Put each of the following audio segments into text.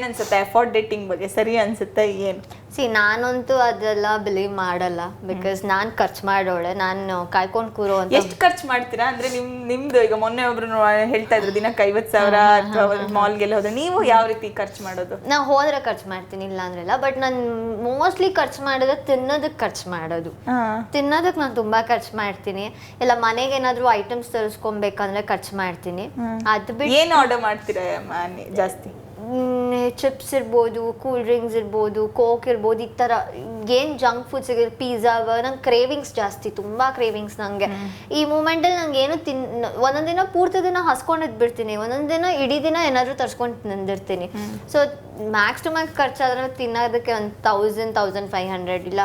ಏನ್ ಅನ್ಸುತ್ತೆ effort dating ಬಗ್ಗೆ ಸರಿ ಅನ್ಸುತ್ತೆ ಏನ್? ಸಿ ನಾನಂತೂ ಅದೆಲ್ಲ ಬಿಲೀವ್ ಮಾಡಲ್ಲ. ಬಿಕಾಸ್ ನಾನು ಖರ್ಚು ಮಾಡೋಳೆ ನಾನು ಕಾಯ್ಕೊಂಡು ಕೂರೋ ಅಂತ ಎಷ್ಟು ಖರ್ಚು ಮಾಡ್ತೀರಾ? ಅಂದ್ರೆ ನಿಮ್ ನಿಮ್ದು ಈಗ ಮೊನ್ನೆ ಒಬ್ರು ಹೇಳ್ತಾ ಇದ್ರು ದಿನಕ್ಕೆ ಐವತ್ ಸಾವಿರ ಅಥವಾ ಮಾಲ್ಗೆಲ್ಲ ಹೋದ್ರೆ ನೀವು ಯಾವ ರೀತಿ ಖರ್ಚು ಮಾಡೋದು? ನಾ ಹೋದ್ರೆ ಖರ್ಚು ಮಾಡ್ತೀನಿ ಇಲ್ಲ ಅಂದ್ರಲ್ಲ ಬಟ್ ನಾನು ಮೋಸ್ಟ್ಲಿ ಖರ್ಚು ಮಾಡೋದು ತಿನ್ನೋದಕ್ಕೆ ಖರ್ಚು ಮಾಡೋದು. ತಿನ್ನೋದಕ್ಕೆ ನಾನು ತುಂಬಾ ಖರ್ಚು ಮಾಡ್ತೀನಿ. ಇಲ್ಲ ಮನೆಗೆ ಏನಾದ್ರು ಐಟಮ್ಸ್ ತರಿಸ್ಕೊಬೇಕಂದ್ರೆ ಖರ್ಚು ಮಾಡ್ತೀನಿ. ಅದು ಬಿಟ್ಟು ಏನ್ ಆರ್ಡರ್ ಮಾಡ್ತೀರಾ ಜಾಸ್ತಿ? ಚಿಪ್ಸ್ ಇರ್ಬೋದು ಕೂಲ್ ಡ್ರಿಂಕ್ಸ್ ಇರ್ಬೋದು ಕೋಕ್ ಇರ್ಬೋದು ಈ ಥರ ಏನು ಜಂಕ್ ಫುಡ್ಸ್ ಸಿಗುತ್ತೆ ಪಿಜ್ಜಾ ನಂಗೆ ಕ್ರೇವಿಂಗ್ಸ್ ಜಾಸ್ತಿ ತುಂಬ ಕ್ರೇವಿಂಗ್ಸ್ ನನಗೆ ಈ ಮೂಮೆಂಟಲ್ಲಿ ನಂಗೆ ಏನು ತಿನ್ ಒಂದೊಂದು ದಿನ ಪೂರ್ತಿ ದಿನ ಹಸ್ಕೊಂಡಿದ್ದು ಬಿಡ್ತೀನಿ ಒಂದೊಂದು ದಿನ ಇಡೀ ದಿನ ಏನಾದರೂ ತರ್ಸ್ಕೊಂಡು ತಿಂದಿರ್ತೀನಿ. ಸೊ ಮ್ಯಾಕ್ಸ್ ಟು ಮ್ಯಾಕ್ಸ್ ಖರ್ಚಾದ್ರೆ ತಿನ್ನೋದಕ್ಕೆ ಒಂದು ತೌಸಂಡ್ ತೌಸಂಡ್ ಫೈವ್ ಹಂಡ್ರೆಡ್ ಇಲ್ಲ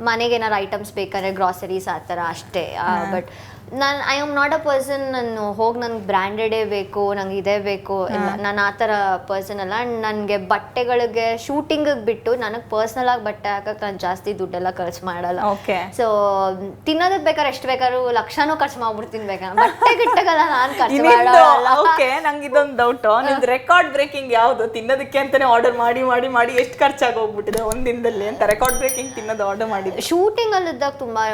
ಮನೆಗೆ ಏನಾರು ಐಟಮ್ಸ್ ಬೇಕಂದ್ರೆ ಗ್ರಾಸರೀಸ್ ಆ ಥರ ಅಷ್ಟೇ ಬಟ್ ನಾನು I am not a person ನಾನು ಹೋಗಿ ನನಗೆ ಬ್ರ್ಯಾಂಡೆಡೇ ಬೇಕು ನಂಗೆ ಇದೇ ಬೇಕು ಇಲ್ಲ ನಾನು ಆ ಥರ ಪರ್ಸನ್ ಅಲ್ಲ. ನನಗೆ ಬಟ್ಟೆಗಳಿಗೆ ಶೂಟಿಂಗಿಗೆ ಬಿಟ್ಟು ನನಗೆ ಪರ್ಸ್ನಲಾಗಿ ಬಟ್ಟೆ ಹಾಕಕ್ಕೆ ನಾನು ಜಾಸ್ತಿ ದುಡ್ಡೆಲ್ಲ ಖರ್ಚು ಮಾಡಲ್ಲ. ಓಕೆ. ಸೊ ತಿನ್ನೋದಕ್ಕೆ ಬೇಕಾದ್ರೆ ಎಷ್ಟು ಬೇಕಾದ್ರೂ ಲಕ್ಷನೂ ಖರ್ಚು ಮಾಡ್ಬಿಡ್ತೀನಿ ಬೇಕಾ ಬಟ್ಟೆ ಗಿಟ್ಟಗಲ್ಲ ನಾನು ಖರ್ಚು ಮಾಡಲ್ಲ. ಓಕೆ ನಂಗೆ ಇದೊಂದು ಡೌಟ್ ನಿಮ್ದು ರೆಕಾರ್ಡ್ ಬ್ರೇಕಿಂಗ್ ಯಾವುದು? ತಿನ್ನೋದಕ್ಕೆ ಅಂತಾನೆ ಆರ್ಡರ್ ಮಾಡಿ ಮಾಡಿ ಮಾಡಿ ಎಷ್ಟು ಖರ್ಚಾಗಿ ಹೋಗ್ಬಿಟ್ಟಿದೆ ಒಂದು ದಿನದಲ್ಲಿ ಅಂತ ರೆಕಾರ್ಡ್ ಬ್ರೇಕಿಂಗ್ ತಿನ್ನೋದು ಆರ್ಡರ್ ಮಾಡಿದ್ದೆ. ಶೂಟಿಂಗ್ ಅಲ್ಲಿದ್ದಾಗ ತುಂಬಾ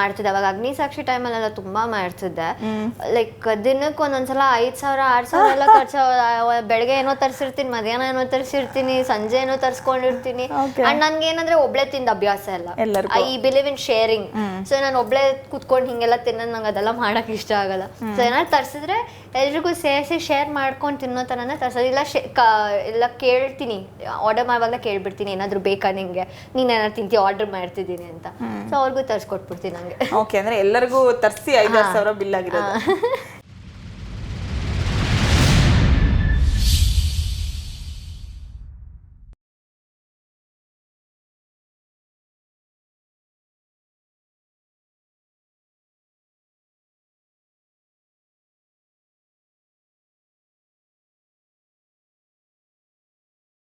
ಮಾಡ್ತಿದ್ದೆ. ಅವಾಗ ಅಗ್ನಿಸಾಕ್ಷಿ ಟೈಮಲ್ಲೆಲ್ಲ ತುಂಬಾ ಮಾಡ್ತಿದ್ದೆ ಲೈಕ್ ದಿನಕ್ಕೆ ಒಂದೊಂದ್ಸಲ ಐದ್ ಸಾವಿರ ಆರ್ ಸಾವಿರ ಎಲ್ಲ ಖರ್ಚು ಬೆಳಗ್ಗೆ ಏನೋ ತರಿಸಿರ್ತೀನಿ ಮಧ್ಯಾಹ್ನ ಏನೋ ತರಿಸಿರ್ತೀನಿ ಸಂಜೆ ಏನೋ ತರಿಸ್ಕೊಂಡಿರ್ತೀನಿ. ಅಂಡ್ ನನ್ಗೆ ಏನಂದ್ರೆ ಒಬ್ಳೆ ತಿಂದ ಅಭ್ಯಾಸ ಎಲ್ಲ I believe in sharing so ನಾನು ಒಬ್ಳೆ ಕುತ್ಕೊಂಡು ಹಿಂಗೆಲ್ಲ ತಿನ್ನೋದು ನಂಗೆ ಅದೆಲ್ಲ ಮಾಡಕ್ ಇಷ್ಟ ಆಗಲ್ಲ. ಸೊ ಏನಾದ್ರು ತರಿಸಿದ್ರೆ ಎಲ್ರಿಗೂ ಸೇರಿಸಿ ಶೇರ್ ಮಾಡ್ಕೊಂಡು ತಿನ್ನೋ ಥರನೇ ತರ್ಸೋದು. ಇಲ್ಲ ಶೇ ಎಲ್ಲ ಕೇಳ್ತೀನಿ. ಆರ್ಡರ್ ಮಾಡುವಾಗ ಕೇಳ್ಬಿಡ್ತೀನಿ ಏನಾದರೂ ಬೇಕಾ ನಿಂಗೆ? ನೀನ್ ಏನಾದ್ರು ತಿಂತಿ ಆರ್ಡರ್ ಮಾಡ್ತಿದ್ದೀನಿ ಅಂತ. ಸೊ ಅವ್ರಿಗೂ ತರ್ಸ್ಕೊಟ್ಬಿಡ್ತೀನಿ ನಂಗೆ. ಓಕೆ ಅಂದ್ರೆ ಎಲ್ಲರಿಗೂ ತರ್ಸಿ ಸಾವಿರ ಬಿಲ್ ಆಗಿರೋದು.